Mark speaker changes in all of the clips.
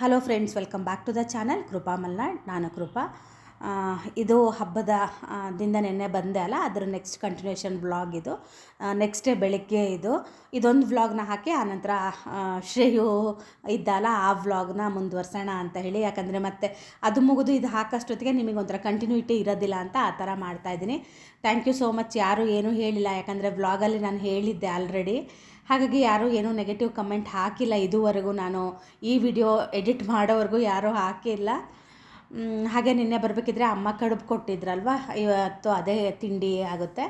Speaker 1: Hello friends welcome back to the channel Krupa Malnad ನಾನು ಕೃಪಾ ಇದು ಹಬ್ಬದ ದಿಂದ ನೆನ್ನೆ ಬಂದೆ ಅಲ್ಲ, ಅದರ ನೆಕ್ಸ್ಟ್ ಕಂಟಿನ್ಯೂಷನ್ ವ್ಲಾಗ್ ಇದು. ನೆಕ್ಸ್ಟ್ ಡೇ ಬೆಳಗ್ಗೆ ಇದು. ಇದೊಂದು ವ್ಲಾಗ್ನ ಹಾಕಿ ಆನಂತರ ಶ್ರೇಯು ಇದ್ದಲ್ಲ ಆ ವ್ಲಾಗ್ನ ಮುಂದುವರ್ಸೋಣ ಅಂತ ಹೇಳಿ. ಯಾಕಂದರೆ ಮತ್ತೆ ಅದು ಮುಗಿದು ಇದು ಹಾಕೋಷ್ಟೊತ್ತಿಗೆ ನಿಮಗೆ ಒಂಥರ ಕಂಟಿನ್ಯೂಟಿ ಇರೋದಿಲ್ಲ ಅಂತ ಆ ಥರ ಮಾಡ್ತಾಯಿದ್ದೀನಿ ಥ್ಯಾಂಕ್ ಯು ಸೋ ಮಚ್ ಯಾರು ಏನೂ ಹೇಳಿಲ್ಲ, ಯಾಕಂದರೆ ವ್ಲಾಗಲ್ಲಿ ನಾನು ಹೇಳಿದ್ದೆ ಆಲ್ರೆಡಿ ಹಾಗಾಗಿ ಯಾರೂ ಏನೂ ನೆಗೆಟಿವ್ ಕಮೆಂಟ್ ಹಾಕಿಲ್ಲ ಇದುವರೆಗೂ ನಾನು ಈ ವಿಡಿಯೋ ಎಡಿಟ್ ಮಾಡೋವರೆಗೂ ಯಾರೂ ಹಾಕಿಲ್ಲ. ಹಾಗೆ ನಿನ್ನೆ ಬರಬೇಕಿದ್ರೆ ಅಮ್ಮ ಕಡುಬು ಕೊಟ್ಟಿದ್ರಲ್ವ? ಇವತ್ತು ಅದೇ ತಿಂಡಿ ಆಗುತ್ತೆ.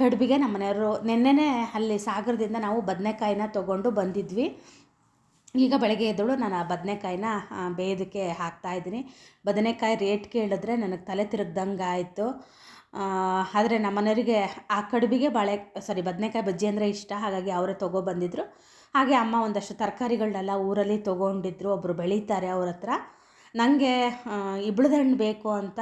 Speaker 1: ಕಡುಬಿಗೆ ನಮ್ಮ ಮನೆಯವರು ನಿನ್ನೆನೇ ಅಲ್ಲಿ ಸಾಗರದಿಂದ ನಾವು ಬದನೆಕಾಯಿನ ತೊಗೊಂಡು ಬಂದಿದ್ವಿ. ಈಗ ಬೆಳಗ್ಗೆ ಎದ್ದಳು ನಾನು ಆ ಬದನೆಕಾಯಿನ ಬೇಯೋದಕ್ಕೆ ಹಾಕ್ತಾಯಿದ್ದೀನಿ ಬದನೆಕಾಯಿ ರೇಟ್ ಕೇಳಿದ್ರೆ ನನಗೆ ತಲೆ ತಿರುಗ್ದಂಗೆ ಆಯಿತು ಆದರೆ ನಮ್ಮ ಮನೆಯವರಿಗೆ ಆ ಕಡುಬಿಗೆ ಬಾಳೆ ಸಾರಿ ಬದನೆಕಾಯಿ ಬಜ್ಜಿ ಅಂದರೆ ಇಷ್ಟ. ಹಾಗಾಗಿ ಅವರೇ ತೊಗೊಬಂದಿದ್ರು ಹಾಗೆ ಅಮ್ಮ ಒಂದಷ್ಟು ತರಕಾರಿಗಳನ್ನೆಲ್ಲ ಊರಲ್ಲಿ ತೊಗೊಂಡಿದ್ರು. ಒಬ್ಬರು ಬೆಳೀತಾರೆ ಅವ್ರ ಹತ್ರ. ನನಗೆ ಇಬ್ಳದ ಹಣ್ಣು ಬೇಕು ಅಂತ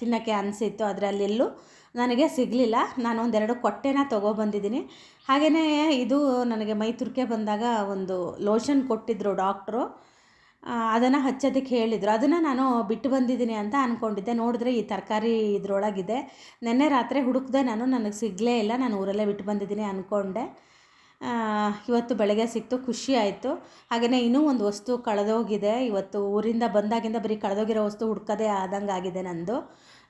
Speaker 1: ತಿನ್ನೋಕ್ಕೆ ಅನಿಸಿತ್ತು. ಆದರೆ ಅಲ್ಲೆಲ್ಲೂ ನನಗೆ ಸಿಗಲಿಲ್ಲ. ನಾನು ಒಂದೆರಡು ಕೊಟ್ಟೆನ ತೊಗೊಬಂದಿದ್ದೀನಿ ಹಾಗೆಯೇ ಇದು ನನಗೆ ಮೈ ತುರ್ಕೆ ಬಂದಾಗ ಒಂದು ಲೋಷನ್ ಕೊಟ್ಟಿದ್ದರು ಡಾಕ್ಟ್ರು. ಅದನ್ನು ಹಚ್ಚೋದಕ್ಕೆ ಹೇಳಿದರು. ಅದನ್ನು ನಾನು ಬಿಟ್ಟು ಬಂದಿದ್ದೀನಿ ಅಂತ ಅಂದ್ಕೊಂಡಿದ್ದೆ ನೋಡಿದ್ರೆ ಈ ತರಕಾರಿ ಇದರೊಳಗಿದೆ. ನಿನ್ನೆ ರಾತ್ರಿ ಹುಡುಕಿದೆ ನಾನು, ನನಗೆ ಸಿಗಲೇ ಇಲ್ಲ. ನಾನು ಊರಲ್ಲೇ ಬಿಟ್ಟು ಬಂದಿದ್ದೀನಿ ಅಂದ್ಕೊಂಡೆ ಇವತ್ತು ಬೆಳಗ್ಗೆ ಸಿಕ್ತು, ಖುಷಿ ಆಯಿತು. ಹಾಗೆಯೇ ಇನ್ನೂ ಒಂದು ವಸ್ತು ಕಳೆದೋಗಿದೆ. ಇವತ್ತು ಊರಿಂದ ಬಂದಾಗಿಂದ ಬರೀ ಕಳೆದೋಗಿರೋ ವಸ್ತು ಹುಡ್ಕೋದೇ ಆದಂಗೆ ಆಗಿದೆ ನಂದು.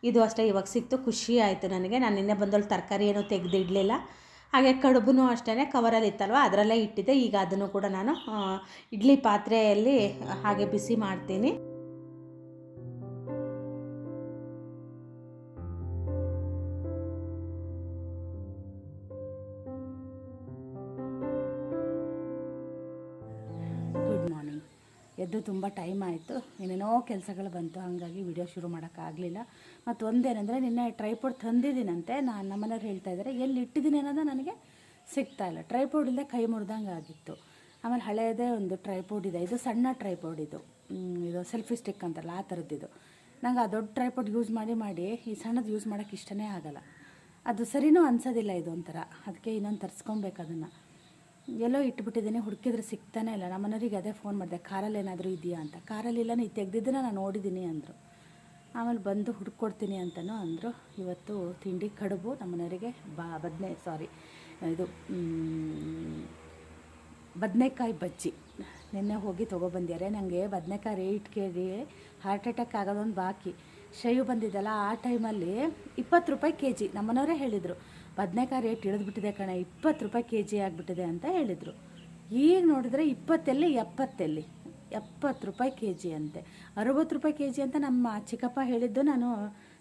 Speaker 1: ಇದು ಅಷ್ಟೇ, ಇವಾಗ ಸಿಕ್ತು, ಖುಷಿ ಆಯಿತು ನನಗೆ. ನಾನು ನಿನ್ನೆ ಬಂದಲ್ಲಿ ತರಕಾರಿ ಏನೂ ತೆಗೆದಿಡಲಿಲ್ಲ. ಹಾಗೆ ಕಡುಬು ಅಷ್ಟೇ ಕವರಲ್ಲಿ ಇತ್ತಲ್ವ? ಅದರಲ್ಲೇ ಇಟ್ಟಿದ್ದೆ. ಈಗ ಅದನ್ನು ಕೂಡ ನಾನು ಇಡ್ಲಿ ಪಾತ್ರೆಯಲ್ಲಿ ಹಾಗೆ ಬಿಸಿ ಮಾಡ್ತೀನಿ. ಎದ್ದು ತುಂಬ ಟೈಮ್ ಆಯಿತು. ಏನೇನೋ ಕೆಲಸಗಳು ಬಂತು. ಹಾಗಾಗಿ ವಿಡಿಯೋ ಶುರು ಮಾಡೋಕ್ಕಾಗಲಿಲ್ಲ ಮತ್ತು ಒಂದೇನೆಂದರೆ ನಿನ್ನೆ ಟ್ರೈಪೋಡ್ ತಂದಿದ್ದೀನಂತೆ. ನಾನು ನಮ್ಮನೆಯವ್ರು ಹೇಳ್ತಾ ಇದ್ದಾರೆ ಎಲ್ಲಿ ಇಟ್ಟಿದ್ದೀನಿ ಅನ್ನೋದು ನನಗೆ ಸಿಗ್ತಾ ಇಲ್ಲ. ಟ್ರೈಪೋಡ್ ಇಲ್ಲದೆ ಕೈ ಮುರಿದಂಗೆ ಆಗಿತ್ತು. ಆಮೇಲೆ ಹಳೆಯದೇ ಒಂದು ಟ್ರೈಪೋಡ್ ಇದೆ. ಇದು ಸಣ್ಣ ಟ್ರೈಪೋಡ್ ಇದು. ಇದು ಸೆಲ್ಫಿ ಸ್ಟಿಕ್ ಅಂತಲ್ಲ, ಆ ಥರದ್ದಿದು ನಂಗೆ ಆ ದೊಡ್ಡ ಟ್ರೈಪೋಡ್ ಯೂಸ್ ಮಾಡಿ ಮಾಡಿ, ಈ ಸಣ್ಣದು ಯೂಸ್ ಮಾಡೋಕ್ಕೆ ಇಷ್ಟನೇ ಆಗಲ್ಲ. ಅದು ಸರಿನೂ ಅನ್ಸೋದಿಲ್ಲ ಇದು ಒಂಥರ. ಅದಕ್ಕೆ ಇನ್ನೊಂದು ತರಿಸ್ಕೊಬೇಕು ಅದನ್ನು. ಎಲ್ಲೋ ಇಟ್ಬಿಟ್ಟಿದ್ದೀನಿ, ಹುಡುಕಿದ್ರೆ ಸಿಗ್ತಾನೆ ಇಲ್ಲ. ನಮ್ಮ ಅದೇ ಫೋನ್ ಮಾಡಿದೆ, ಕಾರಲ್ಲಿ ಏನಾದರೂ ಇದೆಯಾ? ಅಂತ. ಕಾರಲ್ಲಿ ಇಲ್ಲ, ನೀ ತೆಗೆದಿದ್ದನ್ನ ನಾನು ನೋಡಿದ್ದೀನಿ ಅಂದರು. ಆಮೇಲೆ ಬಂದು ಹುಡ್ಕೊಡ್ತೀನಿ ಅಂತಲೂ ಅಂದರು. ಇವತ್ತು ತಿಂಡಿ ಕಡುಬು ನಮ್ಮ ಬಾ, ಬದನೆ ಸಾರಿ ಇದು ಬದನೆಕಾಯಿ ಬಜ್ಜಿ. ನಿನ್ನೆ ಹೋಗಿ ತೊಗೊಬಂದ್ಯಾರೆ ನನಗೆ ಬದನೆಕಾಯಿ ರೇಟ್ ಕೇಳಿ ಹಾರ್ಟ್ ಅಟ್ಯಾಕ್ ಆಗೋದೊಂದು ಬಾಕಿ. ಶೈವ್ ಬಂದಿದ್ದಲ್ಲ, ಆ ಟೈಮಲ್ಲಿ ಇಪ್ಪತ್ತು ರೂಪಾಯಿ ಕೆ ಜಿ ನಮ್ಮನವರೇ ಹೇಳಿದರು. ಬದನೆಕಾಯಿ ರೇಟ್ ಇಳಿದ್ಬಿಟ್ಟಿದೆ ಕಣ, ಇಪ್ಪತ್ತು ರೂಪಾಯಿ ಕೆ ಜಿ ಆಗಿಬಿಟ್ಟಿದೆ ಅಂತ ಹೇಳಿದರು. ಈಗ ನೋಡಿದ್ರೆ ಇಪ್ಪತ್ತೆಲ್ಲಿ ಎಪ್ಪತ್ತೆಲ್ಲಿ, ಎಪ್ಪತ್ತು ರೂಪಾಯಿ ಕೆ ಜಿ ಅಂತೆ. ಅರವತ್ತು ರೂಪಾಯಿ ಕೆ ಜಿ ಅಂತ ನಮ್ಮ ಚಿಕ್ಕಪ್ಪ ಹೇಳಿದ್ದು, ನಾನು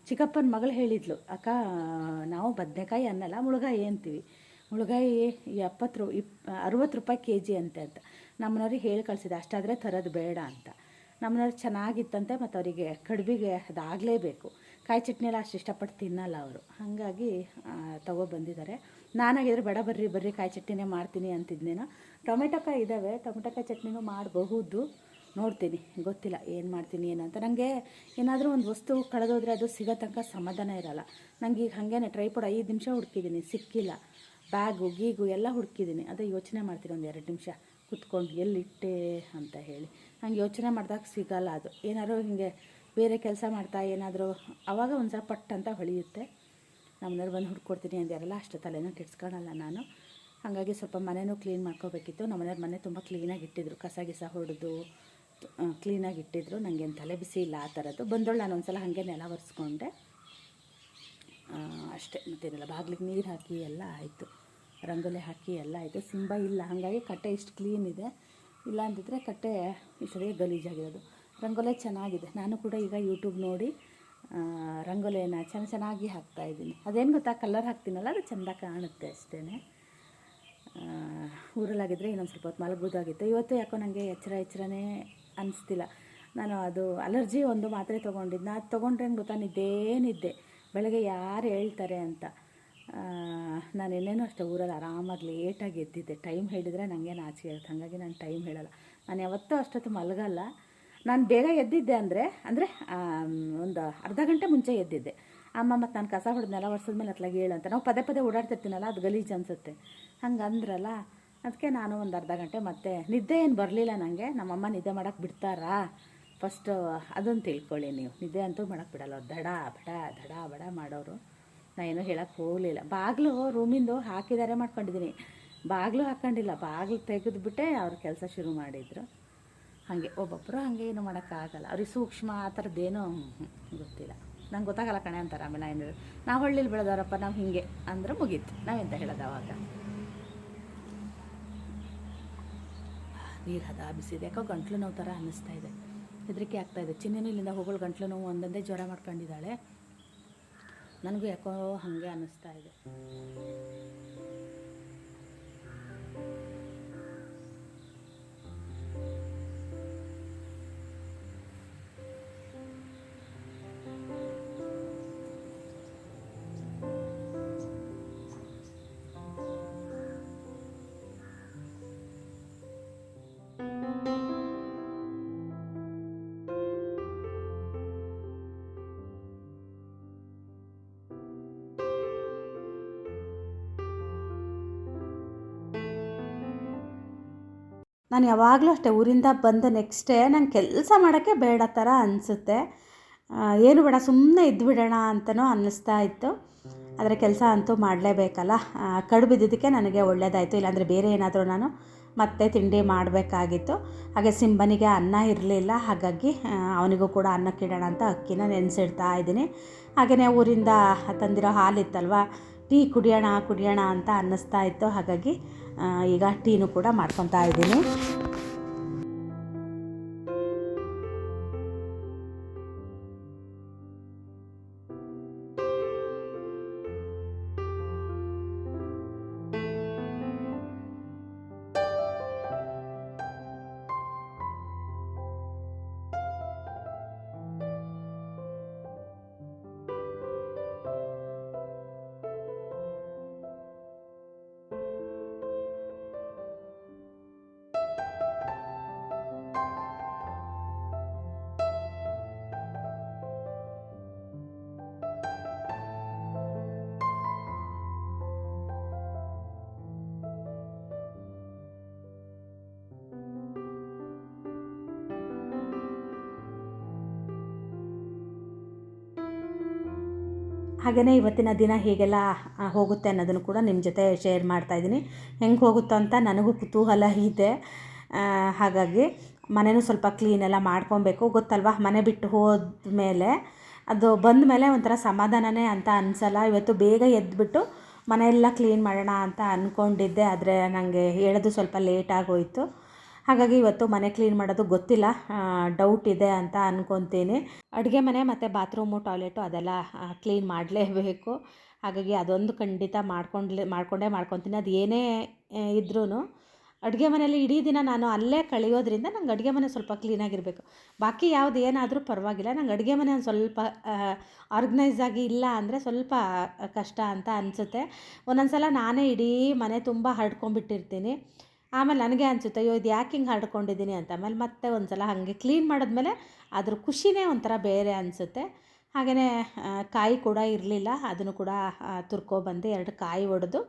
Speaker 1: ಚಿಕ್ಕಪ್ಪನ ಮಗಳು ಹೇಳಿದ್ಲು, ಅಕ್ಕ, ನಾವು ಬದನೆಕಾಯಿ ಅನ್ನಲ್ಲ, ಮುಳುಗಾಯಿ ಅಂತೀವಿ. ಮುಳುಗಾಯಿ ಎಪ್ಪತ್ತು ರೂ, ಇಪ್, ಅರವತ್ತು ರೂಪಾಯಿ ಕೆ ಜಿ ಅಂತೆ ಅಂತ. ನಮ್ಮನವ್ರಿಗೆ ಹೇಳಿ ಕಳಿಸಿದೆ, ಅಷ್ಟಾದರೆ ತರೋದು ಬೇಡ ಅಂತ. ನಮ್ಮನವ್ರಿಗೆ ಚೆನ್ನಾಗಿತ್ತಂತೆ ಮತ್ತು ಅವರಿಗೆ ಕಡುಬಿಗೆ ಅದಾಗಲೇಬೇಕು. ಕಾಯಿ ಚಟ್ನಿ ಎಲ್ಲ ಅಷ್ಟು ಇಷ್ಟಪಟ್ಟು ತಿನ್ನಲ್ಲ ಅವರು. ಹಾಗಾಗಿ ತೊಗೊಬಂದಿದ್ದಾರೆ ನಾನಾಗಿದ್ರೆ ಬೇಡ ಬರ್ರಿ ಬರ್ರಿ ಕಾಯಿ ಚಟ್ನಿನೇ ಮಾಡ್ತೀನಿ ಅಂತಿದ್ನೇನೋ. ಟೊಮೆಟೊ ಕಾಯಿ ಇದ್ದಾವೆ ಟೊಮೆಟೊ ಕಾಯಿ ಚಟ್ನಿನೂ ಮಾಡಬಹುದು. ನೋಡ್ತೀನಿ, ಗೊತ್ತಿಲ್ಲ ಏನು ಮಾಡ್ತೀನಿ, ಏನು ಅಂತ. ನನಗೆ ಏನಾದರೂ ಒಂದು ವಸ್ತು ಕಳೆದೋದ್ರೆ ಅದು ಸಿಗೋ ತನಕ ಸಮಾಧಾನ ಇರಲ್ಲ. ನನಗೆ ಈಗ ಹಾಗೇನೆ ಟ್ರೈಪೋಡ್ ಐದು ನಿಮಿಷ ಹುಡ್ಕಿದ್ದೀನಿ, ಸಿಕ್ಕಿಲ್ಲ. ಬ್ಯಾಗು, ಗೀಗು ಎಲ್ಲ ಹುಡ್ಕಿದ್ದೀನಿ. ಅದೇ ಯೋಚನೆ ಮಾಡ್ತೀನಿ ಒಂದು ಎರಡು ನಿಮಿಷ. ಕುತ್ಕೊಂಡು ಎಲ್ಲಿಟ್ಟೆ ಅಂತ ಹೇಳಿ. ನಂಗೆ ಯೋಚನೆ ಮಾಡಿದಾಗ ಸಿಗಲ್ಲ ಅದು. ಏನಾದ್ರು ಹಿಂಗೆ ಬೇರೆ ಕೆಲಸ ಮಾಡ್ತಾ ಏನಾದರೂ ಆವಾಗ ಒಂದು ಸ್ವಲ್ಪ ಪಟ್ ಅಂತ ಹೊಳೆಯುತ್ತೆ. ನಮ್ಮನೆಯವ್ರು ಬಂದು ಹುಡ್ಕೊಡ್ತೀನಿ ಅಂದ್ಯಾರಲ್ಲ, ಅಷ್ಟು ತಲೆನೂ ಕೆಡ್ಸ್ಕೊಳಲ್ಲ ನಾನು. ಹಾಗಾಗಿ ಸ್ವಲ್ಪ ಮನೆಯೂ ಕ್ಲೀನ್ ಮಾಡ್ಕೋಬೇಕಿತ್ತು. ನಮ್ಮನೆಯವ್ರ ಮನೆ ತುಂಬ ಕ್ಲೀನಾಗಿ ಇಟ್ಟಿದ್ರು. ಕಸ ಗಿಸ ಹೊಡೆದು ಕ್ಲೀನಾಗಿ ಇಟ್ಟಿದ್ರು. ನನಗೇನು ತಲೆ ಬಿಸಿ ಇಲ್ಲ ಆ ಥರದ್ದು ಬಂದೋಳು ನಾನು ಒಂದ್ಸಲ ಹಾಗೆ ನೆಲ ಒರೆಸ್ಕೊಂಡೆ. ಅಷ್ಟೇ. ಮತ್ತೇನಿಲ್ಲ ಬಾಗ್ಲಿಗೆ ನೀರು ಹಾಕಿ ಎಲ್ಲ ಆಯಿತು. ರಂಗೋಲಿ ಹಾಕಿ ಎಲ್ಲ ಆಯಿತು. ಸಿಂಬ ಇಲ್ಲ. ಹಾಗಾಗಿ ಕಟ್ಟೆ ಇಷ್ಟು ಕ್ಲೀನ್ ಇದೆ. ಇಲ್ಲ ಕಟ್ಟೆ ಇಷ್ಟೇ ಗಲೀಜಾಗಿರೋದು. ರಂಗೋಲಿ ಚೆನ್ನಾಗಿದೆ. ನಾನು ಕೂಡ ಈಗ ಯೂಟ್ಯೂಬ್ ನೋಡಿ ರಂಗೋಲೆಯನ್ನು ಚೆನ್ನ ಚೆನ್ನಾಗಿ ಹಾಕ್ತಾಯಿದ್ದೀನಿ ಅದೇನು ಗೊತ್ತಾ? ಕಲರ್ ಹಾಕ್ತೀನಲ್ಲ, ಅದು ಚೆಂದ ಕಾಣುತ್ತೆ ಅಷ್ಟೇ ಊರಲ್ಲಾಗಿದ್ದರೆ ಇನ್ನೊಂದು ಸ್ವಲ್ಪ ಹೊತ್ತು ಮಲಗೋದಾಗಿತ್ತು ಇವತ್ತು ಯಾಕೋ ನನಗೆ ಎಚ್ಚರ ಎಚ್ಚರನೇ ಅನಿಸ್ತಿಲ್ಲ. ನಾನು ಅದು ಅಲರ್ಜಿ ಒಂದು ಮಾತ್ರೆ ತೊಗೊಂಡಿದ್ದೆ ನಾನು ತೊಗೊಂಡ್ರೆ ಗೊತ್ತಾ, ನಿದ್ದೇ ನಿದ್ದೆ. ಬೆಳಗ್ಗೆ ಯಾರು ಹೇಳ್ತಾರೆ ಅಂತ. ನಾನು ಏನೇನೋ ಅಷ್ಟೇ ಊರಲ್ಲಿ ಆರಾಮಾಗಿ ಲೇಟಾಗಿ ಎದ್ದಿದ್ದೆ. ಟೈಮ್ ಹೇಳಿದರೆ ನನಗೇನು ಆಚೆ ಆಗುತ್ತೆ ಹಾಗಾಗಿ ನಾನು ಟೈಮ್ ಹೇಳಲ್ಲ. ನಾನು ಯಾವತ್ತೂ ಅಷ್ಟೊತ್ತು ಮಲಗಲ್ಲ. ನಾನು ಬೇಗ ಎದ್ದಿದ್ದೆ ಅಂದರೆ ಅಂದರೆ ಒಂದು ಅರ್ಧ ಗಂಟೆ ಮುಂಚೆ ಎದ್ದಿದ್ದೆ. ಅಮ್ಮ, ಮತ್ತು ನಾನು ಕಸ ಹೊಡೆದ್ನೆಲ್ಲ ಒರೆಸಿದ್ಮೇಲೆ ಅತ್ಲಾಗ ಹೇಳು ಅಂತ. ನಾವು ಪದೇ ಪದೇ ಓಡಾಡ್ತಿರ್ತೀನಲ್ಲ, ಅದು ಗಲೀಜು ಅನಿಸುತ್ತೆ. ಹಂಗೆ ಅಂದ್ರಲ್ಲ ಅದಕ್ಕೆ ನಾನು ಒಂದು ಅರ್ಧ ಗಂಟೆ ಮತ್ತೆ ನಿದ್ದೆ ಏನು ಬರಲಿಲ್ಲ ನನಗೆ ನಮ್ಮಮ್ಮ ನಿದ್ದೆ ಮಾಡೋಕ್ಕೆ ಬಿಡ್ತಾರಾ? ಫಸ್ಟು ಅದನ್ನು ತಿಳ್ಕೊಳ್ಳಿ ನೀವು. ನಿದ್ದೆ ಅಂತೂ ಮಾಡೋಕ್ಕೆ ಬಿಡಲ್ಲ. ದಡ ಬಡ ದಡ ಬಡ ಮಾಡೋರು. ನಾನು ಏನೂ ಹೇಳೋಕ್ಕೆ ಹೋಗಲಿಲ್ಲ. ಬಾಗಿಲು ರೂಮಿಂದು ಹಾಕಿದ್ದಾರೆ ಮಾಡ್ಕೊಂಡಿದ್ದೀನಿ ಬಾಗಿಲು ಹಾಕ್ಕೊಂಡಿಲ್ಲ ಬಾಗಿಲು ತೆಗೆದುಬಿಟ್ಟೆ ಅವ್ರ ಕೆಲಸ ಶುರು ಮಾಡಿದರು. ಹಾಗೆ ಒಬ್ಬೊಬ್ಬರು ಹಾಗೆ ಏನು ಮಾಡೋಕ್ಕಾಗಲ್ಲ. ಅವ್ರಿಗೆ ಸೂಕ್ಷ್ಮ ಆ ಥರದ್ದೇನೂ ಗೊತ್ತಿಲ್ಲ. ನಂಗೆ ಗೊತ್ತಾಗಲ್ಲ ಕಣೆ ಅಂತಾರೆ ಆಮೇಲೆ ಏನು ನಾವು ಹಳ್ಳಿಲಿ ಬೆಳೆದವರಪ್ಪ, ನಾವು ಹೀಗೆ ಅಂದ್ರೆ ಮುಗೀತು. ನಾವೆಂತ ಹೇಳೋದು ಅವಾಗ? ನೀರು ಹದ ಬಿಸಿದೆ. ಯಾಕೋ ಗಂಟ್ಲು ನೋವು ಥರ ಅನ್ನಿಸ್ತಾ ಇದೆ. ಹೆದರಿಕೆ ಆಗ್ತಾಯಿದೆ ಇದೆ. ಚಿನ್ನೂ ಇಲ್ಲಿಂದ ಹೋಗೋಳು ಗಂಟ್ಲು ನೋವು ಒಂದೊಂದೇ ಜ್ವರ ಮಾಡ್ಕೊಂಡಿದ್ದಾಳೆ. ನನಗೂ ಯಾಕೋ ಹಾಗೆ ಅನ್ನಿಸ್ತಾ ಇದೆ. ನಾನು ಯಾವಾಗಲೂ ಅಷ್ಟೇ ಊರಿಂದ ಬಂದ ನೆಕ್ಸ್ಟ್ ಡೇ ನಂಗೆ ಕೆಲಸ ಮಾಡೋಕ್ಕೆ ಬೇಡ ಥರ ಅನಿಸುತ್ತೆ. ಏನು ಬೇಡ ಸುಮ್ಮನೆ ಇದ್ದುಬಿಡೋಣ ಅಂತಲೂ ಅನ್ನಿಸ್ತಾ ಇತ್ತು. ಆದರೆ ಕೆಲಸ ಅಂತೂ ಮಾಡಲೇಬೇಕಲ್ಲ. ಕಡು ಬಿದ್ದಿದ್ದಕ್ಕೆ ನನಗೆ ಒಳ್ಳೆಯದಾಯಿತು ಇಲ್ಲಾಂದರೆ ಬೇರೆ ಏನಾದರೂ ನಾನು ಮತ್ತೆ ತಿಂಡಿ ಮಾಡಬೇಕಾಗಿತ್ತು. ಹಾಗೆ ಸಿಂಬನಿಗೆ ಅನ್ನ ಇರಲಿಲ್ಲ. ಹಾಗಾಗಿ ಅವನಿಗೂ ಕೂಡ ಅನ್ನಕ್ಕಿಡೋಣ ಅಂತ ಅಕ್ಕಿನ ನೆನೆಸಿಡ್ತಾ ಇದ್ದೀನಿ. ಹಾಗೆಯೇ ಊರಿಂದ ತಂದಿರೋ ಹಾಲಿತ್ತಲ್ವ? ಟೀ ಕುಡಿಯೋಣ ಕುಡಿಯೋಣ ಅಂತ ಅನ್ನಿಸ್ತಾ ಇತ್ತು. ಹಾಗಾಗಿ ಈಗ ಟೀನು ಕೂಡ ಮಾಡ್ಕೊತಾ ಇದ್ದೀನಿ. ಹಾಗೆಯೇ ಇವತ್ತಿನ ದಿನ ಹೇಗೆಲ್ಲ ಹೋಗುತ್ತೆ ಅನ್ನೋದನ್ನು ಕೂಡ ನಿಮ್ಮ ಜೊತೆ ಶೇರ್ ಮಾಡ್ತಾ ಇದ್ದೀನಿ. ಹೆಂಗೆ ಹೋಗುತ್ತೋ ಅಂತ ನನಗೂ ಕುತೂಹಲ ಇದೆ. ಹಾಗಾಗಿ ಮನೆಯೂ ಸ್ವಲ್ಪ ಕ್ಲೀನೆಲ್ಲ ಮಾಡ್ಕೊಬೇಕು. ಗೊತ್ತಲ್ವಾ? ಮನೆ ಬಿಟ್ಟು ಹೋದ್ಮೇಲೆ ಅದು ಬಂದ ಮೇಲೆ ಒಂಥರ ಸಮಾಧಾನನೇ ಅಂತ ಅನಿಸಲ್ಲ. ಇವತ್ತು ಬೇಗ ಎದ್ದುಬಿಟ್ಟು ಮನೆಯೆಲ್ಲ ಕ್ಲೀನ್ ಮಾಡೋಣ ಅಂತ ಅಂದ್ಕೊಂಡಿದ್ದೆ ಆದರೆ ನನಗೆ ಹೇಳೋದು ಸ್ವಲ್ಪ ಲೇಟ್ ಆಗೋಯಿತು. ಹಾಗಾಗಿ ಇವತ್ತು ಮನೆ ಕ್ಲೀನ್ ಮಾಡೋದು ಗೊತ್ತಿಲ್ಲ. ಡೌಟ್ ಇದೆ ಅಂತ ಅಂದ್ಕೊತೀನಿ ಅಡುಗೆ ಮನೆ ಮತ್ತು ಬಾತ್ರೂಮು ಟಾಯ್ಲೆಟು ಅದೆಲ್ಲ ಕ್ಲೀನ್ ಮಾಡಲೇಬೇಕು. ಹಾಗಾಗಿ ಅದೊಂದು ಖಂಡಿತ ಮಾಡ್ಕೊಂಡ್ಲೆ, ಮಾಡ್ಕೊಂಡೇ ಮಾಡ್ಕೊತೀನಿ. ಅದು ಏನೇ ಇದ್ರೂ ಅಡುಗೆ ಮನೇಲಿ ಇಡೀ ದಿನ ನಾನು ಅಲ್ಲೇ ಕಳೆಯೋದ್ರಿಂದ ನಂಗೆ ಅಡುಗೆ ಮನೆ ಸ್ವಲ್ಪ ಕ್ಲೀನಾಗಿರಬೇಕು ಬಾಕಿ ಯಾವುದು ಏನಾದರೂ ಪರವಾಗಿಲ್ಲ. ನಂಗೆ ಅಡುಗೆ ಮನೆ ಒಂದು ಸ್ವಲ್ಪ ಆರ್ಗನೈಸ್ ಆಗಿ ಇಲ್ಲ ಅಂದರೆ ಸ್ವಲ್ಪ ಕಷ್ಟ ಅಂತ ಅನಿಸುತ್ತೆ. ಒಂದೊಂದು ಸಲ ನಾನೇ ಇಡೀ ಮನೆ ತುಂಬ ಹರಡ್ಕೊಂಡ್ಬಿಟ್ಟಿರ್ತೀನಿ. ಆಮೇಲೆ ನನಗೆ ಅನಿಸುತ್ತೆ, ಅಯ್ಯೋ, ಇದು ಯಾಕೆ ಹಿಂಗೆ ಹರಡ್ಕೊಂಡಿದ್ದೀನಿ ಅಂತ. ಆಮೇಲೆ ಮತ್ತೆ ಒಂದು ಸಲ ಹಾಗೆ ಕ್ಲೀನ್ ಮಾಡಿದ್ಮೇಲೆ ಅದ್ರ ಖುಷಿನೇ ಒಂಥರ ಬೇರೆ ಅನಿಸುತ್ತೆ. ಹಾಗೆಯೇ ಕಾಯಿ ಕೂಡ ಇರಲಿಲ್ಲ. ಅದನ್ನು ಕೂಡ ತುರ್ಕೊಬಂದು ಎರಡು ಕಾಯಿ ಒಡೆದು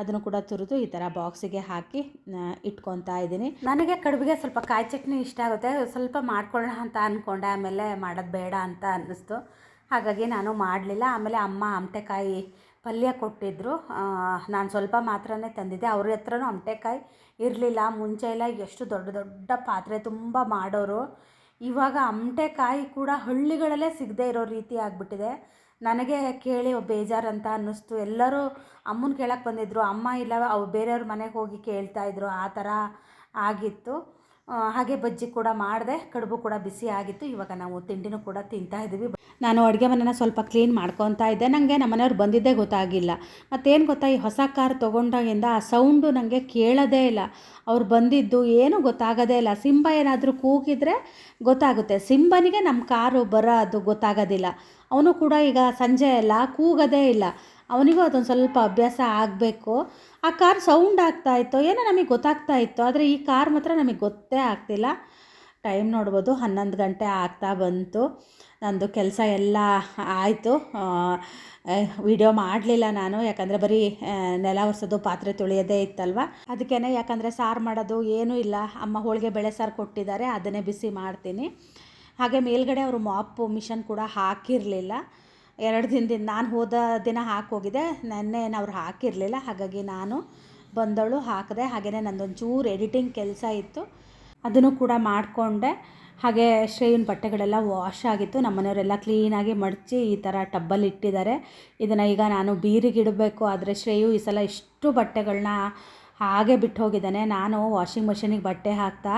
Speaker 1: ಅದನ್ನು ಕೂಡ ತುರಿದು ಈ ಥರ ಬಾಕ್ಸಿಗೆ ಹಾಕಿ ಇಟ್ಕೊತಾ ಇದ್ದೀನಿ. ನನಗೆ ಕಡುಬಿಗೆ ಸ್ವಲ್ಪ ಕಾಯಿ ಚಟ್ನಿ ಇಷ್ಟ ಆಗುತ್ತೆ. ಸ್ವಲ್ಪ ಮಾಡ್ಕೊಳ್ಳೋಣ ಅಂತ ಅಂದ್ಕೊಂಡೆ ಆಮೇಲೆ ಮಾಡೋದು ಬೇಡ ಅಂತ ಅನ್ನಿಸ್ತು. ಹಾಗಾಗಿ ನಾನು ಮಾಡಲಿಲ್ಲ. ಆಮೇಲೆ ಅಮ್ಮ, ಆಮಟೆಕಾಯಿ ಪಲ್ಯ ಕೊಟ್ಟಿದ್ದರು ನಾನು ಸ್ವಲ್ಪ ಮಾತ್ರನೇ ತಂದಿದ್ದೆ. ಅವ್ರ ಹತ್ರನೂ ಅಂಟೆಕಾಯಿ ಇರಲಿಲ್ಲ. ಮುಂಚೆ ಎಲ್ಲ ಎಷ್ಟು ದೊಡ್ಡ ದೊಡ್ಡ ಪಾತ್ರೆ ತುಂಬ ಮಾಡೋರು. ಇವಾಗ ಅಂಟೆಕಾಯಿ ಕೂಡ ಹಳ್ಳಿಗಳಲ್ಲೇ ಸಿಗದೇ ಇರೋ ರೀತಿ ಆಗಿಬಿಟ್ಟಿದೆ. ನನಗೆ ಕೇಳಿ ಬೇಜಾರು ಅಂತ ಅನ್ನಿಸ್ತು. ಎಲ್ಲರೂ ಅಮ್ಮನ ಕೇಳಕ್ಕೆ ಬಂದಿದ್ದರು ಅಮ್ಮ ಇಲ್ಲ ಅವ್ರು ಬೇರೆಯವ್ರ ಮನೆಗೆ ಹೋಗಿ ಕೇಳ್ತಾ ಇದ್ರು. ಆ ಥರ ಆಗಿತ್ತು. ಹಾಗೆ ಬಜ್ಜಿ ಕೂಡ ಮಾಡಿದೆ, ಕಡುಬು ಕೂಡ ಬಿಸಿ ಆಗಿತ್ತು, ಇವಾಗ ನಾವು ತಿಂಡಿನೂ ಕೂಡ ತಿಂತಾ ಇದ್ದೀವಿ. ನಾನು ಅಡುಗೆ ಮನೆನ ಸ್ವಲ್ಪ ಕ್ಲೀನ್ ಮಾಡ್ಕೊತಾ ಇದ್ದೆ ನನಗೆ ನಮ್ಮ ಮನೆಯವ್ರು ಬಂದಿದ್ದೇ ಗೊತ್ತಾಗಿಲ್ಲ. ಮತ್ತೇನು ಗೊತ್ತಾ, ಈ ಹೊಸ ಕಾರ್ ತೊಗೊಂಡಾಗಿಂದ ಆ ಸೌಂಡು ನನಗೆ ಕೇಳೋದೇ ಇಲ್ಲ. ಅವ್ರು ಬಂದಿದ್ದು ಏನೂ ಗೊತ್ತಾಗೋದೇ ಇಲ್ಲ. ಸಿಂಬ ಏನಾದರೂ ಕೂಗಿದ್ರೆ ಗೊತ್ತಾಗುತ್ತೆ. ಸಿಂಬನಿಗೆ ನಮ್ಮ ಕಾರು ಬರೋದು ಗೊತ್ತಾಗೋದಿಲ್ಲ. ಅವನು ಕೂಡ ಈಗ ಸಂಜೆ ಎಲ್ಲ ಕೂಗೋದೇ ಇಲ್ಲ. ಅವನಿಗೂ ಅದೊಂದು ಸ್ವಲ್ಪ ಅಭ್ಯಾಸ ಆಗಬೇಕು. ಆ ಕಾರ್ ಸೌಂಡ್ ಆಗ್ತಾ ಇತ್ತು, ಏನೋ ನಮಗೆ ಗೊತ್ತಾಗ್ತಾ ಇತ್ತು, ಆದರೆ ಈ ಕಾರ್ ಮಾತ್ರ ನಮಗೆ ಗೊತ್ತೇ ಆಗ್ತಿಲ್ಲ. ಟೈಮ್ ನೋಡ್ಬೋದು, ಹನ್ನೊಂದು ಗಂಟೆ ಆಗ್ತಾ ಬಂತು. ನಂದು ಕೆಲಸ ಎಲ್ಲ ಆಯಿತು. ವಿಡಿಯೋ ಮಾಡಲಿಲ್ಲ ನಾನು, ಯಾಕಂದರೆ ಬರೀ ನೆಲ ಒರೆಸೋದು, ಪಾತ್ರೆ ತೊಳೆಯೋದೇ ಇತ್ತಲ್ವ? ಅದಕ್ಕೇ ಯಾಕಂದರೆ ಸಾರು ಮಾಡೋದು ಏನೂ ಇಲ್ಲ. ಅಮ್ಮ ಹೋಳಿಗೆ ಬೆಳೆ ಸಾರು ಕೊಟ್ಟಿದ್ದಾರೆ, ಅದನ್ನೇ ಬಿಸಿ ಮಾಡ್ತೀನಿ. ಹಾಗೆ ಮೇಲ್ಗಡೆ ಅವರು ಮಾಪು, ಮಿಷನ್ ಕೂಡ ಹಾಕಿರಲಿಲ್ಲ. ಎರಡು ದಿನದಿಂದ ನಾನು ಹೋದ ದಿನ ಹಾಕೋಗಿದೆ ನೆನ್ನೆ ಅವ್ರು ಹಾಕಿರಲಿಲ್ಲ. ಹಾಗಾಗಿ ನಾನು ಬಂದವಳು ಹಾಕಿದೆ ಹಾಗೆಯೇ ನಂದೊಂದು ಚೂರು ಎಡಿಟಿಂಗ್ ಕೆಲಸ ಇತ್ತು. ಅದನ್ನು ಕೂಡ ಮಾಡಿಕೊಂಡೆ. ಹಾಗೆ ಶ್ರೇಯನ್ ಬಟ್ಟೆಗಳೆಲ್ಲ ವಾಶ್ ಆಗಿತ್ತು. ನಮ್ಮ ಮನೆಯವರೆಲ್ಲ ಕ್ಲೀನಾಗಿ ಮಡಚಿ ಈ ಥರ ಟಬ್ಬಲ್ಲಿ ಇಟ್ಟಿದ್ದಾರೆ. ಇದನ್ನು ಈಗ ನಾನು ಬೀರಿಗೆ ಇಡಬೇಕು. ಆದರೆ ಶ್ರೇಯು ಈ ಸಲ ಇಷ್ಟು ಬಟ್ಟೆಗಳನ್ನ ಹಾಗೆ ಬಿಟ್ಟು ಹೋಗಿದ್ದಾನೆ. ನಾನು ವಾಷಿಂಗ್ ಮಷಿನಿಗೆ ಬಟ್ಟೆ ಹಾಕ್ತಾ,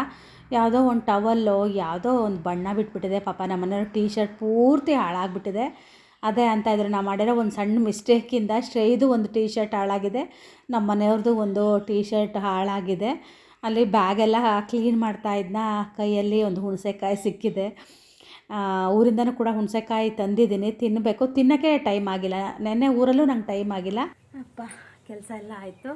Speaker 1: ಯಾವುದೋ ಒಂದು ಟವಲ್ಲು ಯಾವುದೋ ಒಂದು ಬಣ್ಣ ಬಿಟ್ಬಿಟ್ಟಿದೆ. ಪಾಪ ನಮ್ಮ ಮನೆಯವ್ರ ಟೀ ಶರ್ಟ್ ಪೂರ್ತಿ ಹಾಳಾಗ್ಬಿಟ್ಟಿದೆ. ಅದೇ ಅಂತ ಇದ್ರು ನಾ ಮಾಡಿರೋ ಒಂದು ಸಣ್ಣ ಮಿಸ್ಟೇಕಿಂದ ಶ್ರೇಯ್ದು ಒಂದು ಟೀ ಶರ್ಟ್ ಹಾಳಾಗಿದೆ. ನಮ್ಮ ಮನೆಯವ್ರದ್ದು ಒಂದು ಟೀ ಶರ್ಟ್ ಹಾಳಾಗಿದೆ. ಅಲ್ಲಿ ಬ್ಯಾಗೆಲ್ಲ ಕ್ಲೀನ್ ಮಾಡ್ತಾ ಇದ್ನ. ಕೈಯಲ್ಲಿ ಒಂದು ಹುಣಸೆಕಾಯಿ ಸಿಕ್ಕಿದೆ. ಊರಿಂದನೂ ಕೂಡ ಹುಣಸೆಕಾಯಿ ತಂದಿದ್ದೀನಿ. ತಿನ್ನಬೇಕು ತಿನ್ನೋಕ್ಕೆ ಟೈಮ್ ಆಗಿಲ್ಲ. ನೆನ್ನೆ ಊರಲ್ಲೂ ನಂಗೆ ಟೈಮ್ ಆಗಿಲ್ಲ. ಅಪ್ಪ, ಕೆಲಸ ಎಲ್ಲ ಆಯಿತು.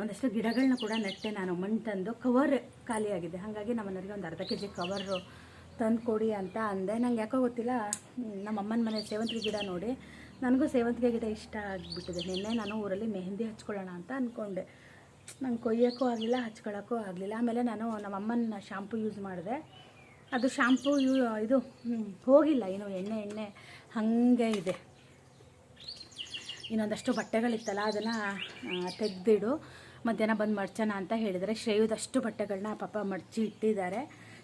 Speaker 1: ಒಂದಷ್ಟು ಗಿಡಗಳನ್ನ ಕೂಡ ನೆಟ್ಟೆ ನಾನು ಮಣ್ಣು ತಂದು. ಕವರ್ ಖಾಲಿಯಾಗಿದೆ. ಹಾಗಾಗಿ ನಮ್ಮ ಮನೆಯವ್ರಿಗೆ ಒಂದು ಅರ್ಧ ಕೆ ಜಿ ಕವರು ತಂದು ಕೊಡಿ ಅಂತ ಅಂದೆ. ನಂಗೆ ಯಾಕೋ ಗೊತ್ತಿಲ್ಲ, ನಮ್ಮಮ್ಮನ ಮನೆ ಸೇವಂತಿಗೆ ಗಿಡ ನೋಡಿ, ನನಗೂ ಸೇವಂತಿಗೆ ಗಿಡ ಇಷ್ಟ ಆಗಿಬಿಟ್ಟಿದೆ. ನಿನ್ನೆ ನಾನು ಊರಲ್ಲಿ ಮೆಹಂದಿ ಹಚ್ಕೊಳ್ಳೋಣ ಅಂತ ಅಂದ್ಕೊಂಡೆ ನಂಗೆ ಕೊಯ್ಯೋಕ್ಕೂ ಆಗಲಿಲ್ಲ, ಹಚ್ಕೊಳ್ಳೋಕ್ಕೂ ಆಗಲಿಲ್ಲ. ಆಮೇಲೆ ನಾನು ನಮ್ಮ ಅಮ್ಮನ ಶಾಂಪು ಯೂಸ್ ಮಾಡಿದೆ. ಅದು ಶಾಂಪು ಯೂ, ಇದು ಹೋಗಿಲ್ಲ. ಏನು ಎಣ್ಣೆ ಎಣ್ಣೆ ಹಾಗೆ ಇದೆ. ಇನ್ನೊಂದಷ್ಟು ಬಟ್ಟೆಗಳಿತ್ತಲ್ಲ, ಅದನ್ನು ತೆಗೆದಿಡು. ಮಧ್ಯಾಹ್ನ ಬಂದು ಮಡ್ಚೋಣ ಅಂತ ಹೇಳಿದರೆ ಶ್ರೇಯುದಷ್ಟು ಬಟ್ಟೆಗಳನ್ನ ಪಾಪ ಮಡಚಿ ಇಟ್ಟಿದ್ದಾರೆ.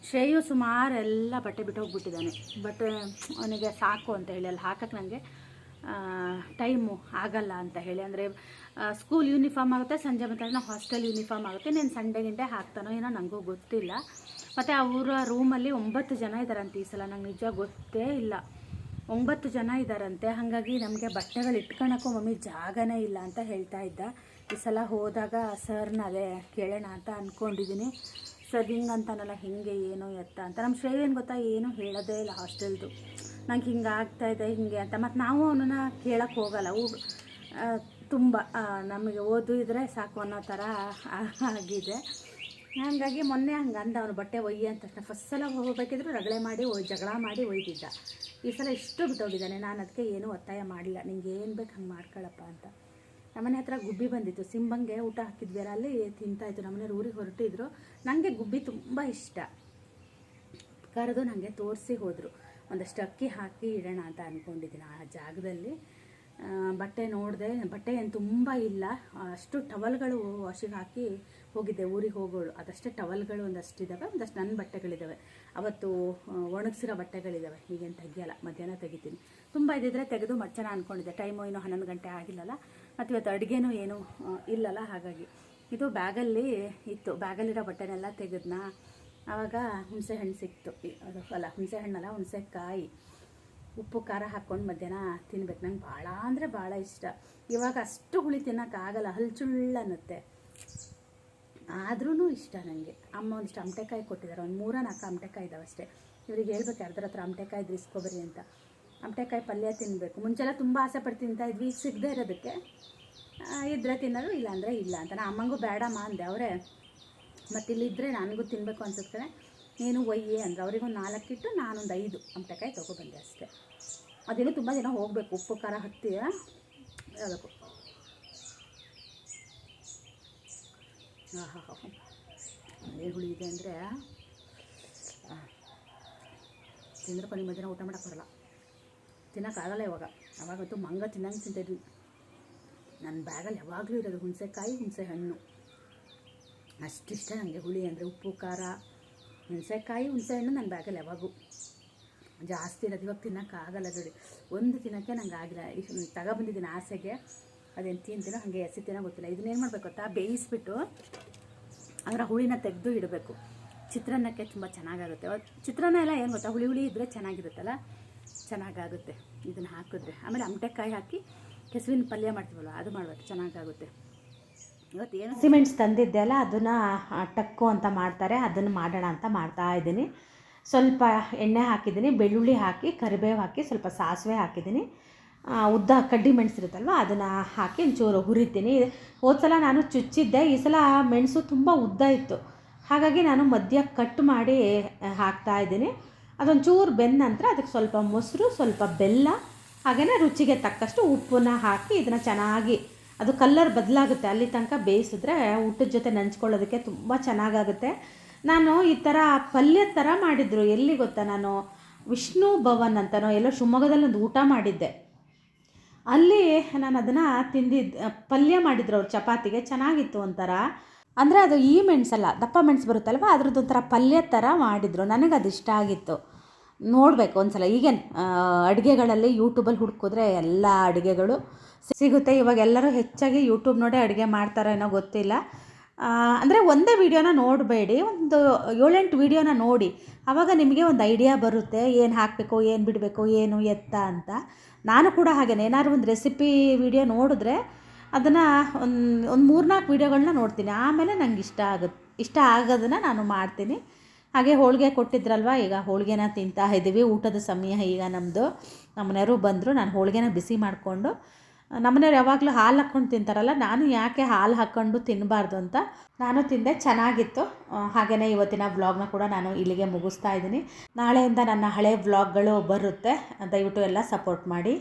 Speaker 1: ಶ್ರೇಯು ಸುಮಾರು ಎಲ್ಲ ಬಟ್ಟೆ ಬಿಟ್ಟು ಹೋಗ್ಬಿಟ್ಟಿದ್ದಾನೆ. ಬಟ್ ಅವನಿಗೆ ಸಾಕು ಅಂತ ಹೇಳಿ, ಅಲ್ಲಿ ಹಾಕಕ್ಕೆ ನನಗೆ ಟೈಮು ಆಗಲ್ಲ ಅಂತ ಹೇಳಿ. ಅಂದರೆ ಸ್ಕೂಲ್ ಯೂನಿಫಾರ್ಮ್ ಆಗುತ್ತೆ, ಸಂಜೆ ಮತ್ತೆ ಹಾಸ್ಟೆಲ್ ಯೂನಿಫಾರ್ಮ್ ಆಗುತ್ತೆ. ನೀನು ಸಂಡೆ ಗಿಂಡೆ ಹಾಕ್ತಾನೋ ಏನೋ ನನಗೂ ಗೊತ್ತಿಲ್ಲ. ಮತ್ತು ಅವರ ರೂಮಲ್ಲಿ ಒಂಬತ್ತು ಜನ ಇದ್ದಾರಂತೆ ಈ ಸಲ. ನಂಗೆ ನಿಜ ಗೊತ್ತೇ ಇಲ್ಲ. ಒಂಬತ್ತು ಜನ ಇದ್ದಾರಂತೆ ಹಾಗಾಗಿ ನಮಗೆ ಬಟ್ಟೆಗಳು ಇಟ್ಕೊಳಕ್ಕೂ ಮಮ್ಮಿ ಜಾಗನೇ ಇಲ್ಲ ಅಂತ ಹೇಳ್ತಾ ಇದ್ದ. ಈ ಸಲ ಹೋದಾಗ ಸರ್ನ ಅದೇ ಕೇಳೋಣ ಅಂತ ಅಂದ್ಕೊಂಡಿದ್ದೀನಿ ಸರ್ ಹಿಂಗೆ ಅಂತಾನಲ್ಲ, ಹಿಂಗೆ ಏನು ಎತ್ತ ಅಂತ. ನಮ್ಮ ಶ್ರೇಯ ಏನು ಗೊತ್ತಾ, ಏನು ಹೇಳೋದೇ ಇಲ್ಲ ಹಾಸ್ಟೆಲ್ದು. ನಂಗೆ ಹಿಂಗೆ ಇದೆ, ಹಿಂಗೆ ಅಂತ. ಮತ್ತು ನಾವು ಅವನನ್ನ ಕೇಳೋಕ್ಕೆ ಹೋಗಲ್ಲ. ಅವು ತುಂಬ ನಮಗೆ ಓದು ಇದ್ರೆ ಸಾಕು ಅನ್ನೋ ಥರ ಆಗಿದೆ. ಹಾಗಾಗಿ ಮೊನ್ನೆ ಹಂಗೆ ಅಂದ ಅವನು, ಬಟ್ಟೆ ಒಯ್ಯಿ ಅಂತ ತಕ್ಷಣ. ಫಸ್ಟ್ ಸಲ ಹೋಗಬೇಕಿದ್ರು ರಗಳೆ ಮಾಡಿ, ಒಯ್, ಜಗಳ ಮಾಡಿ ಒಯ್ದಿದ್ದ. ಈ ಸಲ ಇಷ್ಟು ಬಿಟ್ಟೋಗಿದ್ದಾನೆ. ನಾನು ಅದಕ್ಕೆ ಏನೂ ಒತ್ತಾಯ ಮಾಡಿಲ್ಲ. ನಿಂಗೆ ಏನು ಬೇಕು ಹಂಗೆ ಮಾಡ್ಕೊಳಪ್ಪ ಅಂತ. ನಮ್ಮನೆ ಹತ್ರ ಗುಬ್ಬಿ ಬಂದಿತ್ತು. ಸಿಂಬಂಗೆ ಊಟ ಹಾಕಿದ್ವಿ. ಅಲ್ಲಿ ತಿಂತಾಯಿತ್ತು ನಮ್ಮನೆ ಊರಿಗೆ ಹೊರಟಿದ್ರು. ನನಗೆ ಗುಬ್ಬಿ ತುಂಬ ಇಷ್ಟ. ಕರೆದು ನನಗೆ ತೋರಿಸಿ ಹೋದರು. ಒಂದಷ್ಟು ಅಕ್ಕಿ ಹಾಕಿ ಇಡೋಣ ಅಂತ ಅಂದ್ಕೊಂಡಿದ್ದೀನಿ ಆ ಜಾಗದಲ್ಲಿ. ಬಟ್ಟೆ ನೋಡಿದೆ. ಬಟ್ಟೆ ಏನು ತುಂಬ ಇಲ್ಲ. ಅಷ್ಟು ಟವಲ್ಗಳು ವಾಶಿಗೆ ಹಾಕಿ ಹೋಗಿದ್ದೆ. ಊರಿಗೆ ಹೋಗೋಳು. ಅದಷ್ಟೇ ಟವಲ್ಗಳು ಒಂದಷ್ಟು ಇದ್ದಾವೆ ಒಂದಷ್ಟು ನನ್ನ ಬಟ್ಟೆಗಳಿದ್ದಾವೆ ಅವತ್ತು ಒಣಗಿಸಿರೋ ಬಟ್ಟೆಗಳಿದ್ದಾವೆ ಈಗೇನು ತೆಗಿಯಲ್ಲ. ಮಧ್ಯಾಹ್ನ ತೆಗಿತೀನಿ. ತುಂಬ ಇದ್ದಿದ್ರೆ ತೆಗೆದು ಮಚ್ಚನ ಅಂದ್ಕೊಂಡಿದ್ದೆ ಟೈಮು ಇನ್ನೂ ಹನ್ನೊಂದು ಗಂಟೆ ಆಗಿಲ್ಲಲ್ಲ. ಮತ್ತು ಇವತ್ತು ಅಡುಗೆನೂ ಏನೂ ಇಲ್ಲಲ್ಲ ಹಾಗಾಗಿ. ಇದು ಬ್ಯಾಗಲ್ಲಿ ಇತ್ತು. ಬ್ಯಾಗಲ್ಲಿರೋ ಬಟ್ಟೆನೆಲ್ಲ ತೆಗೆದ್ನಾ. ಆವಾಗ ಹುಣಸೆ ಹಣ್ಣು ಸಿಕ್ತು. ಅದು ಅಲ್ಲ, ಹುಣಸೆ ಹಣ್ಣಲ್ಲ, ಹುಣಸೆಕಾಯಿ. ಉಪ್ಪು, ಖಾರ ಹಾಕ್ಕೊಂಡು ಮಧ್ಯಾಹ್ನ ತಿನ್ಬೇಕು. ನಂಗೆ ಭಾಳ ಅಂದರೆ ಭಾಳ ಇಷ್ಟ. ಇವಾಗ ಅಷ್ಟು ಹುಳಿ ತಿನ್ನೋಕ್ಕಾಗಲ್ಲ ಹಲ್ಚುಳ್ಳ ಅನ್ನತ್ತೆ. ಆದ್ರೂ ಇಷ್ಟ ನನಗೆ ಅಮ್ಮ ಒಂದಿಷ್ಟು ಅಮಟೆಕಾಯಿ ಕೊಟ್ಟಿದ್ದಾರೆ. ಒಂದು ಮೂರ ನಾಲ್ಕು ಅಮಟೆಕಾಯಿ ಇದ್ದಾವೆ ಅಷ್ಟೇ ಇವ್ರಿಗೆ ಹೇಳ್ಬೇಕು, ಯಾರ್ದ್ರ ಹತ್ರ ಅಮಟೆಕಾಯಿ ಇಸ್ಕೊಬರಿ ಅಂತ. ಅಮಟೆಕಾಯಿ ಪಲ್ಯ ತಿನ್ನಬೇಕು ಮುಂಚೆಲ್ಲ ತುಂಬ ಆಸೆ ತಿಂತಾ ಈಗ ಸಿಗದೆ ಇರೋದಕ್ಕೆ ಇದ್ದರೆ ತಿನ್ನೋದು, ಇಲ್ಲಾಂದರೆ ಇಲ್ಲ ಅಂತ. ನಾನು ಅಮ್ಮಂಗೂ ಬೇಡಮ್ಮ ಅಂದೆ. ಅವರೇ, ಮತ್ತು ಇಲ್ಲಿದ್ದರೆ ನನಗೂ ತಿನ್ನಬೇಕು ಅನ್ಸುತ್ತೆ. ನೀನು ಒಯ್ಯಿ ಅಂದ್ರೆ. ಅವ್ರಿಗೊಂದು ನಾಲ್ಕಿಟ್ಟು ನಾನೊಂದು ಐದು ತಗೋ ತೊಗೊಬಂದೆ ಅಷ್ಟೇ. ಅದೇನು ತುಂಬ ದಿನ ಹೋಗಬೇಕು. ಉಪ್ಪು, ಖಾರ ಹತ್ತಿಯ ಹೇಳಬೇಕು. ಹಾಂ ಹಾಂ ಅದೇ ಹುಳಿ ಇದೆ ಅಂದರೆ ತಿಂದ್ರೆ ಕೊನೆ ಮಧ್ಯಾಹ್ನ ಊಟ ಮಾಡೋಕ್ಕೆ ಬರಲ್ಲ. ತಿನ್ನೋಕ್ಕಾಗಲ್ಲ ಇವಾಗ. ಅವಾಗಂತೂ ಮಂಗ ತಿನ್ನಂಗೆ ತಿಂತಿದ್ವಿ. ನನ್ನ ಬ್ಯಾಗಲ್ಲಿ ಯಾವಾಗಲೂ ಇರೋದು ಹುಣಸೆಕಾಯಿ ಹುಣಸೆ ಹಣ್ಣು ಅಷ್ಟಿಷ್ಟ ನನಗೆ ಹುಳಿ ಅಂದರೆ ಉಪ್ಪು, ಖಾರ. ಹುಣಸೆಕಾಯಿ ಹುಣಸೆ ಹಣ್ಣು ನನ್ನ ಬ್ಯಾಗಲ್ಲಿ ಯಾವಾಗೂ. ಜಾಸ್ತಿ ಇರೋದು ಇವಾಗ ತಿನ್ನೋಕ್ಕಾಗಲ್ಲ ನೋಡಿ. ಒಂದು ತಿನ್ನೋಕ್ಕೆ ನಂಗೆ ಆಗಿಲ್ಲ. ಇಷ್ಟು ತಗೊಬಂದಿದ್ದೀನಿ ಆಸೆಗೆ. ಅದೇನು ತಿಂತೀನೋ ಹಾಗೆ ಎಸಿತೀನೋ ಗೊತ್ತಿಲ್ಲ. ಇದನ್ನೇನು ಮಾಡಬೇಕು ಗೊತ್ತಾ? ಬೇಯಿಸ್ಬಿಟ್ಟು ಅದರ ಹುಳಿನ ತೆಗೆದು ಇಡಬೇಕು. ಚಿತ್ರಾನ್ನಕ್ಕೆ ತುಂಬ ಚೆನ್ನಾಗಾಗುತ್ತೆ. ಚಿತ್ರಾನ್ನ ಎಲ್ಲ ಏನು ಗೊತ್ತಾ? ಹುಳಿ ಹುಳಿ ಇದ್ದರೆ ಚೆನ್ನಾಗಿರುತ್ತಲ್ಲ? ಚೆನ್ನಾಗಾಗುತ್ತೆ. ಇದನ್ನು ಹಾಕಿದ್ರೆ. ಆಮೇಲೆ ಅಮಟೆಕಾಯಿ ಹಾಕಿ ಕೆಸುವಿನ ಪಲ್ಯ ಮಾಡ್ತೀವಲ್ಲ ಅದು ಮಾಡಬೇಕು. ಚೆನ್ನಾಗಾಗುತ್ತೆ. ಇವತ್ತು ಏನು ಸಿಮೆಂಟ್ಸ್ ತಂದಿದ್ದೆ ಅಲ್ಲ, ಅದನ್ನು ಟಕ್ಕು ಅಂತ ಮಾಡ್ತಾರೆ, ಅದನ್ನು ಮಾಡೋಣ ಅಂತ ಮಾಡ್ತಾ ಇದ್ದೀನಿ. ಸ್ವಲ್ಪ ಎಣ್ಣೆ ಹಾಕಿದ್ದೀನಿ, ಬೆಳ್ಳುಳ್ಳಿ ಹಾಕಿ, ಕರಿಬೇವು ಹಾಕಿ, ಸ್ವಲ್ಪ ಸಾಸಿವೆ ಹಾಕಿದ್ದೀನಿ. ಉದ್ದ ಕಡ್ಡಿ ಮೆಣಸಿರುತ್ತಲ್ವ ಅದನ್ನು ಹಾಕಿ ಒಂಚೂರು ಹುರಿತೀನಿ. ಹೋದ ಸಲ ನಾನು ಚುಚ್ಚಿದ್ದೆ, ಈ ಸಲ ಮೆಣಸು ತುಂಬ ಉದ್ದ ಇತ್ತು. ಹಾಗಾಗಿ ನಾನು ಮಧ್ಯ ಕಟ್ ಮಾಡಿ ಹಾಕ್ತಾ ಇದ್ದೀನಿ. ಅದೊಂಚೂರು ಬೆಂದ ನಂತರ ಅದಕ್ಕೆ ಸ್ವಲ್ಪ ಮೊಸರು, ಸ್ವಲ್ಪ ಬೆಲ್ಲ ಹಾಗೆಯೇ ರುಚಿಗೆ ತಕ್ಕಷ್ಟು ಉಪ್ಪನ್ನ ಹಾಕಿ ಇದನ್ನು ಚೆನ್ನಾಗಿ ಅದು ಕಲ್ಲರ್ ಬದಲಾಗುತ್ತೆ. ಅಲ್ಲಿ ತನಕ ಬೇಯಿಸಿದ್ರೆ ಊಟದ ಜೊತೆ ನಂಚ್ಕೊಳ್ಳೋದಕ್ಕೆ ತುಂಬ ಚೆನ್ನಾಗಾಗುತ್ತೆ. ನಾನು ಈ ಥರ ಪಲ್ಯ ಥರ ಮಾಡಿದ್ರು. ಎಲ್ಲಿ ಗೊತ್ತಾ ನಾನು? ವಿಷ್ಣು ಭವನ್ ಅಂತನೋ ಎಲ್ಲೋ ಶಿವಮೊಗ್ಗದಲ್ಲಿ ಒಂದು ಊಟ ಮಾಡಿದ್ದೆ. ಅಲ್ಲಿ ನಾನು ಅದನ್ನು ತಿಂದಿದ್ದು ಪಲ್ಯ ಮಾಡಿದ್ರು ಅವ್ರು ಚಪಾತಿಗೆ. ಚೆನ್ನಾಗಿತ್ತು ಒಂಥರ. ಅಂದರೆ ಅದು ಈ ಮೆಣಸಲ್ಲ ದಪ್ಪ ಮೆಣಸು ಬರುತ್ತಲ್ವ? ಅದ್ರದ್ದು ಒಂಥರ ಪಲ್ಯ ಥರ ಮಾಡಿದರು. ನನಗೆ ಅದು ಇಷ್ಟ ಆಗಿತ್ತು. ನೋಡಬೇಕು ಒಂದ್ಸಲ. ಈಗೇನು ಅಡುಗೆಗಳಲ್ಲಿ ಯೂಟ್ಯೂಬಲ್ಲಿ ಹುಡ್ಕಿದ್ರೆ ಎಲ್ಲ ಅಡುಗೆಗಳು ಸಿಗುತ್ತೆ. ಇವಾಗ ಎಲ್ಲರೂ ಹೆಚ್ಚಾಗಿ ಯೂಟ್ಯೂಬ್ ನೋಡೇ ಅಡುಗೆ ಮಾಡ್ತಾರೋ ಏನೋ ಗೊತ್ತಿಲ್ಲ. ಅಂದರೆ ಒಂದೇ ವಿಡಿಯೋನ ನೋಡಬೇಡಿ. ಒಂದು ಏಳೆಂಟು ವಿಡಿಯೋನ ನೋಡಿ. ಆವಾಗ ನಿಮಗೆ ಒಂದು ಐಡಿಯಾ ಬರುತ್ತೆ. ಏನು ಹಾಕಬೇಕು, ಏನು ಬಿಡಬೇಕು, ಏನು ಎತ್ತ ಅಂತ. ನಾನು ಕೂಡ ಹಾಗೇನೆ. ಏನಾದ್ರು ಒಂದು ರೆಸಿಪಿ ವಿಡಿಯೋ ನೋಡಿದ್ರೆ ಅದನ್ನು ಒಂದು ಒಂದು ಮೂರ್ನಾಲ್ಕು ವೀಡಿಯೋಗಳನ್ನ ನೋಡ್ತೀನಿ. ಆಮೇಲೆ ನಂಗೆ ಇಷ್ಟ ಆಗುತ್ತೆ ಇಷ್ಟ ಆಗೋದನ್ನು ನಾನು ಮಾಡ್ತೀನಿ. ಹಾಗೆ ಹೋಳಿಗೆ ಕೊಟ್ಟಿದ್ರಲ್ವ, ಈಗ ಹೋಳಿಗೆನ ತಿಂತಾ ಇದ್ದೀವಿ. ಊಟದ ಸಮಯ ಈಗ ನಮ್ಮದು ನಮ್ಮನೆಯವರು ಬಂದರು, ನಾನು ಹೋಳಿಗೆನ ಬಿಸಿ ಮಾಡಿಕೊಂಡು. ನಮ್ಮನೆಯವ್ರು ಯಾವಾಗಲೂ ಹಾಲು ಹಾಕ್ಕೊಂಡು ತಿಂತಾರಲ್ಲ, ನಾನು ಯಾಕೆ ಹಾಲು ಹಾಕ್ಕೊಂಡು ತಿನ್ನಬಾರ್ದು ಅಂತ ನಾನು ತಿಂದೆ, ಚೆನ್ನಾಗಿತ್ತು. ಹಾಗೆಯೇ ಇವತ್ತಿನ ವ್ಲಾಗ್ನ ಕೂಡ ನಾನು ಇಲ್ಲಿಗೆ ಮುಗಿಸ್ತಾ ಇದ್ದೀನಿ. ನಾಳೆಯಿಂದ ನನ್ನ ಹಳೆ ವ್ಲಾಗ್ಗಳು ಬರುತ್ತೆ. ದಯವಿಟ್ಟು ಎಲ್ಲ ಸಪೋರ್ಟ್ ಮಾಡಿ.